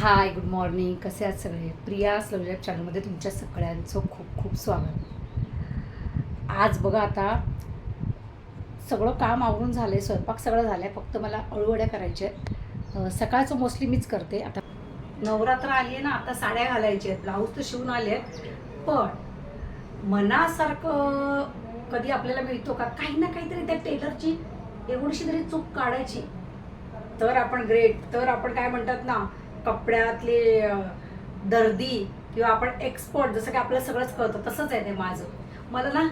Hi good morning कसे आहात सगळे? प्रिया स्लवजॅब चॅनलमध्ये तुमच्या सगळ्यांचं खूप खूप स्वागत. आज बघा आता सगळं काम आवरून झालं आहे स्वयंपाक सगळं झालं आहे फक्त मला अळूवड्या करायच्या आहेत. सकाळचं मोस्टली मीच करते. आता नवरात्र आली आहे ना आता साड्या घालायच्या आहेत ब्लाऊज तर शिवून आले आहेत. पण मनासारखं कधी आपल्याला मिळतो का? काही ना काहीतरी त्या टेलरची एवढीशी तरी चूक काढायची. तर आपण ग्रेट तर आपण काय म्हणतात ना कपड्यातले दर्दी किंवा आपण एक्सपर्ट जसं की आपल्याला सगळंच कळतं तसंच आहे ते माझं. मला ना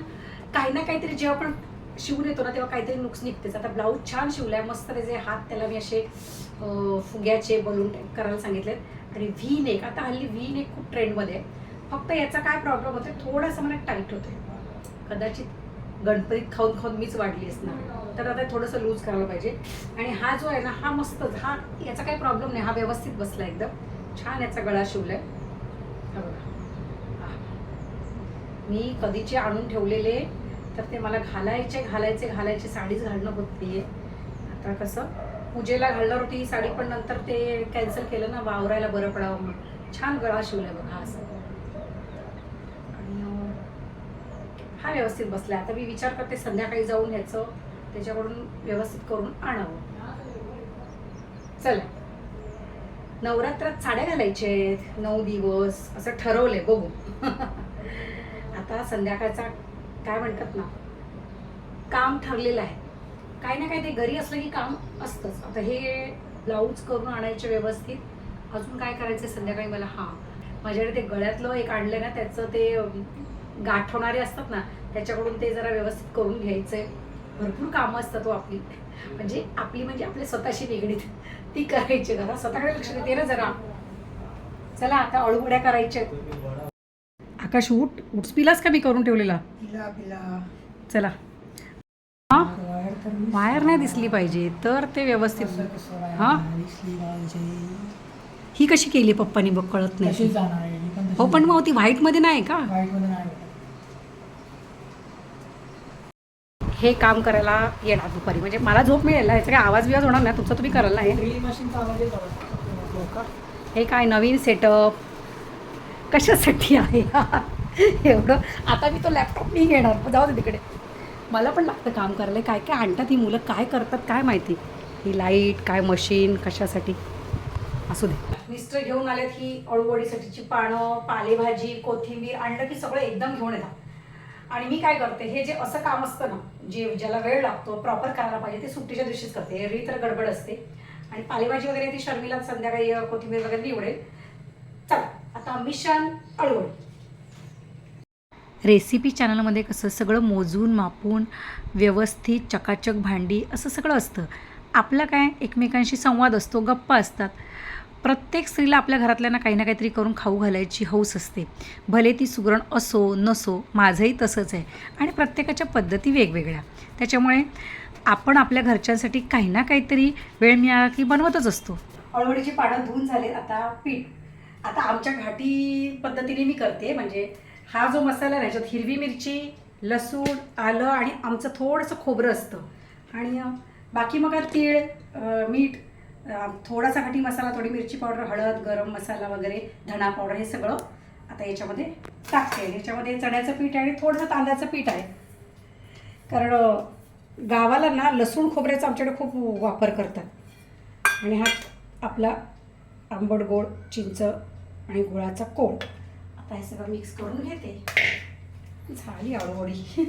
काही ना काहीतरी जेव्हा आपण शिवून येतो ना तेव्हा काहीतरी नुकस निघतेच. आता ब्लाऊज छान शिवलाय मस्त त्याचे हात त्याला मी असे फुग्याचे बलून टाईप करायला सांगितलेत. आणि व्ही नेक आता हल्ली व्ही नेक खूप ट्रेंडमध्ये आहे. फक्त याचा काय प्रॉब्लेम होतो थोडासा मला टाईट होतोय. कदाचित गणपतीत खाऊन खाऊन मीच वाढली असणार. तर आता थोडंसं लूज करायला पाहिजे. आणि हा जो आहे ना हा मस्तच हा याचा काही प्रॉब्लेम नाही. हा व्यवस्थित बसला एकदम. छान याचा गळा शिवलाय. बघा. हा. मी कधीचे आणून ठेवलेले तर ते मला घालायचे घालायचे घालायचे साडीच घालणं होती आता कसं पूजेला घालणार होती ही साडी पण नंतर ते कॅन्सल केलं ना वावरायला बरं पडावं म्हणून. छान गळा शिवलाय बघा हा असं आणि अं, हा व्यवस्थित बसला. आता मी विचार करते संध्याकाळी जाऊन ह्याचं त्याच्याकडून व्यवस्थित करून आणावं. चला. नवरात्रात साड्या घालायच्या आहेत. नऊ दिवस असं ठरवलंय बघू. आता संध्याकाळचा काय म्हणतात ना काम ठरलेलं आहे. काही ना काही ते घरी असलं की काम असतंच. आता हे ब्लाऊज करून आणायचे व्यवस्थित. अजून काय करायचं संध्याकाळी मला? हां. माझ्याकडे ते गळ्यातलं एक आणलं ना त्याचं ते गाठवणारे असतात ना त्याच्याकडून ते जरा व्यवस्थित करून घ्यायचंय भरपूर कामं असतात तो आपली. म्हणजे आपली म्हणजे आपल्या स्वतःशी निगडीत. ती करायची जरा स्वतःकडे लक्ष देते ना जरा. चला आता अळूवड्या करायच्या आकाश उठ. उठस पिलास का मी करून ठेवलेला. पिला पिला. चला. हा? वायर नाही दिसली पाहिजे तर ते व्यवस्थित हा? नाही दिसली पाहिजे. ही कशी केली पप्पानी बघ कळत नाही. हो पण मग ती व्हाईटमध्ये नाही का? हे काम करायला येणार दुपारी. म्हणजे मला झोप मिळेल याचा काही आवाज बिवाज होणार नाही तुमचा तुम्ही कराल ना हे काय नवीन सेटअप कशासाठी आहे? एवढं. आता मी तो लॅपटॉप नाही घेणार. जाऊ दे तिकडे. मला पण लागतं काम करायला. काय काय आणतात ही मुलं? काय करतात? काय माहिती? ही लाइट काय मशीन कशासाठी? असू दे. मिस्टर घेऊन आलेत ही अळूवडीसाठीची पानं पालेभाजी कोथिंबीर आणलं की सगळं एकदम घेऊन येतात. आणि मी काय करते हे जे असं काम असतं ना जे ज्याला वेळ लागतो प्रॉपर करायला पाहिजे ते सुट्टीच्या दिवशीच करते. एरवी तर गडबड असते. आणि पालेभाजी वगैरे ती शर्मीला संध्याकाळी कोथिंबीर वगैरे निवडेल चला आता मिशन अळवळ. रेसिपी चॅनलमध्ये कसं सगळं मोजून मापून व्यवस्थित चकाचक भांडी असं सगळं असतं. आपला काय? एकमेकांशी संवाद असतो गप्पा असतात. प्रत्येक स्त्रीला आपल्या घरातल्यांना काही ना काहीतरी करून खाऊ घालायची हौस असते. भले ती सुगरण असो नसो माझंही तसंच आहे. आणि प्रत्येकाच्या पद्धती वेगवेगळ्या. त्याच्यामुळे आपण आपल्या घरच्यांसाठी काही ना काहीतरी वेळ मिळाला की बनवतच असतो. अळवडीची पानं धुवून झाले आता पीठ. आता आमच्या घाटी पद्धतीने मी करते. म्हणजे हा जो मसाला आहे ह्याच्यात हिरवी मिरची लसूण आलं आणि आमचं थोडंसं खोबरं असतं. आणि बाकी मग तीळ मीठ थोडासा घाटी मसाला थोडी मिरची पावडर हळद गरम मसाला वगैरे धणा पावडर हे सगळं आता याच्यामध्ये टाकते. याच्यामध्ये चण्याचं पीठ आहे आणि थोडंसं तांदळाचं पीठ आहे. कारण गावाला ना लसूण खोबऱ्याचा आमच्याकडे खूप वापर करतात. आणि हा आपला आंबट गोड चिंच आणि गुळाचा कोळ आता हे सगळं मिक्स करून घेते. झाली आवडवडी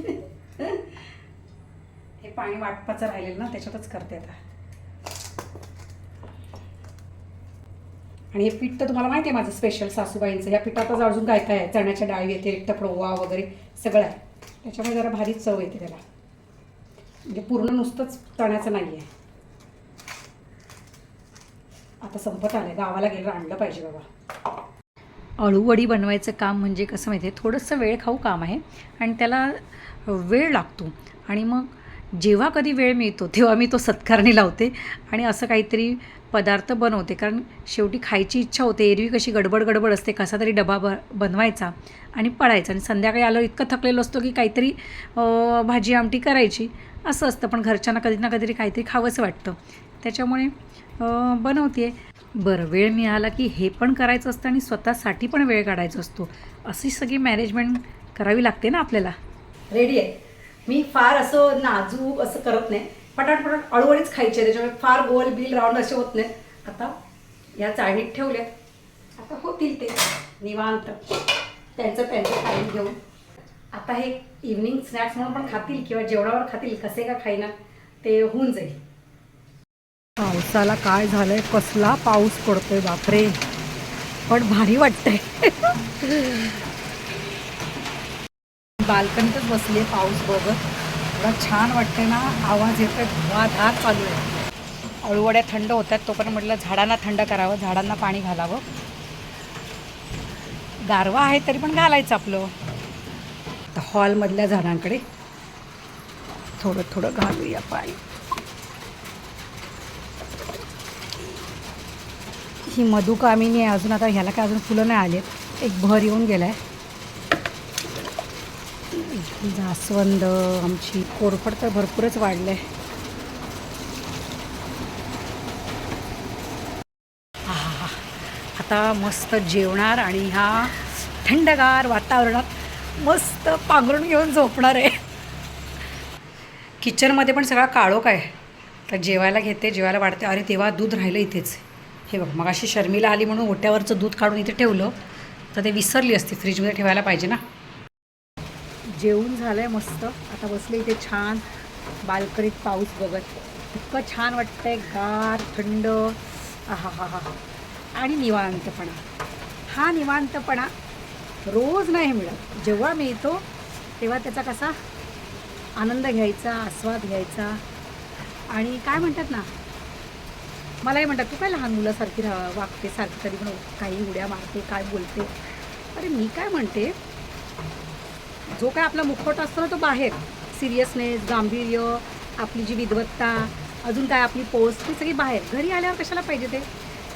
हे पाणी वाटपाचं राहिलेलं ना त्याच्यातच करते आता. आणि हे पीठ तर तुम्हाला माहिती आहे माझं स्पेशल सासूबाईंचं. या पिठातच अजून काय काय आहे. चण्याच्या डाळी येते रिक्त वगैरे सगळं आहे. त्याच्यामुळे जरा भारी चव येते त्याला. म्हणजे पूर्ण नुसतंच चण्याचं नाही आहे आता संपत आलं गावाला गेलं आणलं पाहिजे बाबा. अळूवडी बनवायचं काम म्हणजे कसं माहिती आहे? थोडंसं वेळ खाऊ काम आहे आणि त्याला वेळ लागतो. आणि मग जेव्हा कधी वेळ मिळतो तेव्हा मी तो सत्कारणी लावते. आणि असं काहीतरी पदार्थ बनवते. कारण शेवटी खायची इच्छा होते. एरवी कशी गडबड गडबड असते. कसा तरी डबा ब बनवायचा आणि पळायचा आणि संध्याकाळी आलो इतकं थकलेलो असतो की काहीतरी भाजी आमटी करायची. असं असतं. पण घरच्यांना कधी ना कधीतरी काहीतरी खावंसं वाटतं. त्याच्यामुळे बनवते बरं वेळ मिळाला की हे पण करायचं असतं आणि स्वतःसाठी पण वेळ काढायचा असतो. अशी सगळी मॅनेजमेंट करावी लागते ना आपल्याला? रेडी आहे. मी फार असं नाजूक असं करत नाही. पटाट पटाट अळूवळीच खायचे त्याच्यामुळे फार गोल बिल राऊंड असे होत नाही आता या चाळणीत ठेवल्या आता होतील ते. निवांत. त्यांचं त्यांचं टाईम घेऊन. आता हे इव्हनिंग स्नॅक्स म्हणून पण खातील किंवा जेवणावर खातील कसे का खाईना ते होऊन जाईल. पावसाला काय झालंय कसला पाऊस पडतोय बापरे. पण भारी वाटतंय. बाल्कनीतच बसले पाऊस बघत. एवढा छान वाटते ना आवाज येतोय धुवाधार चालू आहे. अळूवड्या थंड होतात तोपर्यंत म्हटलं झाडांना थंड करावं झाडांना पाणी घालावं. गारवा आहे तरी पण घालायचं आपलं. तर हॉलमधल्या झाडांकडे थोडं थोडं घालूया पाणी. ही मधुकामिनी आहे अजून आता ह्याला काय अजून फुलं नाही आलेत. एक भर येऊन गेला आहे जास्वंद आमची कोरफड तर भरपूरच वाढले. आता मस्त जेवणार आणि ह्या थंडगार वातावरणात मस्त पांघरून घेऊन झोपणार आहे. किचनमध्ये पण सगळा काळोख आहे. तर जेवायला घेते जेवायला वाढते. अरे तेव्हा दूध राहिलं इथेच. हे बघ मग अशी शर्मिला आली म्हणून ओट्यावरचं दूध काढून इथे ठेवलं. तर ते विसरली असती फ्रीजमध्ये ठेवायला पाहिजे ना? जेवून झालं आहे मस्त. आता बसले इथे छान. बाल्कनीत पाऊस बघत. इतकं छान वाटतंय. गार थंड. आहा हा हा आणि निवांतपणा. हा निवांतपणा रोज नाही मिळत. जेव्हा मिळतो तेव्हा त्याचा कसा आनंद घ्यायचा आस्वाद घ्यायचा. आणि काय म्हणतात ना? मलाही म्हणतात तू काय लहान मुलासारखी राहा वागते सारखी तरी पण काही उड्या मारते काय बोलते. अरे मी काय म्हणते? जो काय आपला मुखवटा असतो ना तो बाहेर. सिरियसनेस गांभीर्य आपली जी विद्वत्ता अजून काय आपली पोस्ट ही सगळी बाहेर. घरी आल्यावर कशाला पाहिजे ते?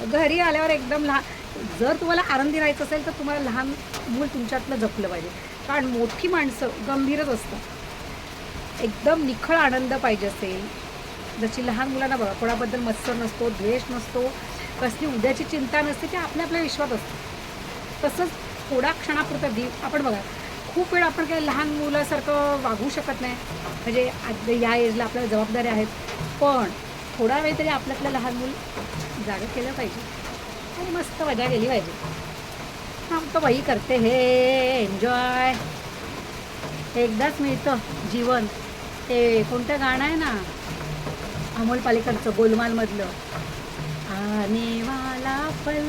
घरी आल्यावर एकदम लहान जर तुम्हाला आनंदी राहायचं असेल तर तुम्हाला लहान मूल तुमच्यातलं जपलं पाहिजे. कारण मोठी माणसं गंभीरच असतात. एकदम निखळ आनंद पाहिजे असेल. जशी लहान मुलांना बघा कोणाबद्दल मत्सर नसतो द्वेष नसतो कसली उद्याची चिंता नसते ते आपल्या आपल्या विश्वात असतं. तसंच थोडा क्षणापुरता दीप आपण बघा खूप वेळ आपण काही लहान मुलासारखं वागू शकत नाही. म्हणजे आज या एजला आपल्याला जबाबदाऱ्या आहेत. पण थोडा वेळ तरी आपल्यातलं लहान मूल जागं केलं पाहिजे. आणि मस्त मजा केली पाहिजे. हम तो बाई करते हे एन्जॉय एकदाच मिळतं जीवन. ते कोणतं गाणं आहे ना? अमोल पालेकरचं गोलमालमधलं. आने वाला पल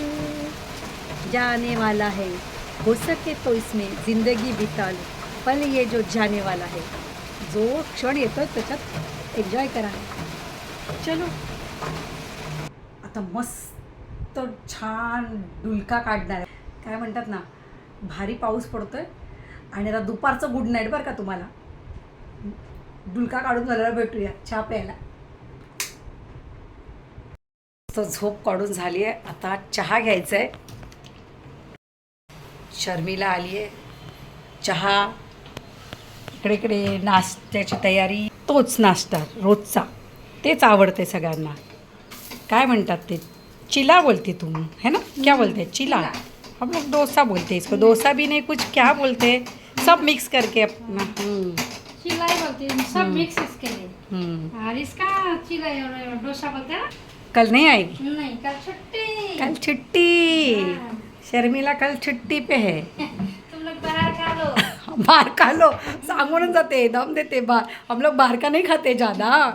जाने वाला है. हो सके तो इसमें जिंदगी बिता लो पल ये जो जाने वाला है। जो क्षण येतो त्याच्यात एन्जॉय करा चलो। आता मस्त छान डुलका काढणार आहे. काय म्हणतात ना भारी पाऊस पडतोय आणि आता दुपारचं गुड नाईट बरं का तुम्हाला. डुलका काढून झाल्यावर भेटूया चहा प्यायला. झोप काढून झाली आहे. आता चहा घ्यायचा आहे. शर्मिला आली आहे चहा. इकडे इकडे नाश्त्याची तयारी. तोच नाश्ता रोजचा. तेच आवडते सगळ्यांना. काय म्हणतात ते? चिला बोलते तुम है ना? क्या बोलते? चिला. हम लोग डोसा बोलते इसको. डोसा भी नहीं कुछ क्या बोलते? सब मिक्स करके अपना चिलाई बोलते सब मिक्स इसके लिए। और इसका और डोसा बोलते हैं कल नहीं आएगी? नहीं कल छुट्टी। कल छुट्टी। शर्मिला कल छुट्टी पे है. तुम लोग बाहर खा लो. बाहर खा लो. सांगूनच जाते दम देते बाहर हम लोग बाहर का नहीं खाते ज़्यादा.